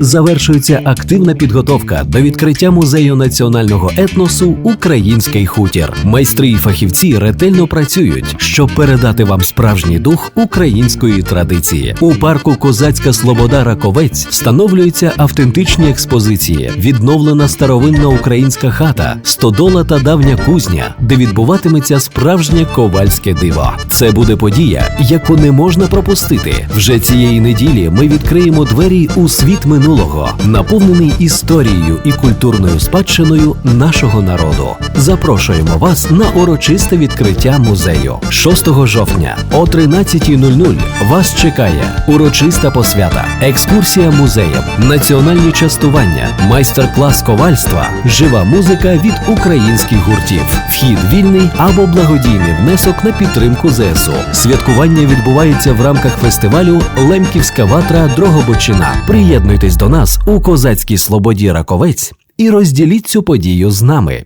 завершується активна підготовка до відкриття музею національного етносу Український хутір. Майстри і фахівці ретельно працюють, щоб передати вам справжній дух української традиції. У парку Козацька Слобода Раковець встановлюються автентичні експозиції, відновлена старовинна українська хата, стодола та давня кузня, де відбуватиметься справжнє ковальське диво. Це буде подія, яку не можна пропустити. Вже цієї неділі ми відкриємо двері у світ минулого, наповнений історією і культурною спадщиною нашого народу. Запрошуємо вас на урочисте відкриття музею 6 жовтня о 13.00 Вас чекає урочиста посвята, екскурсія музеєм, національні частування, майстер-клас ковальства, жива музика від українських гуртів, вхід вільний або благодійний внесок на підтримку ЗСУ. Святкування відбувається в рамках фестивалю Лемківська ватра Дрогобичина. Приєднуйтесь до нас у козацькій слободі Раковець і розділіть цю подію з нами.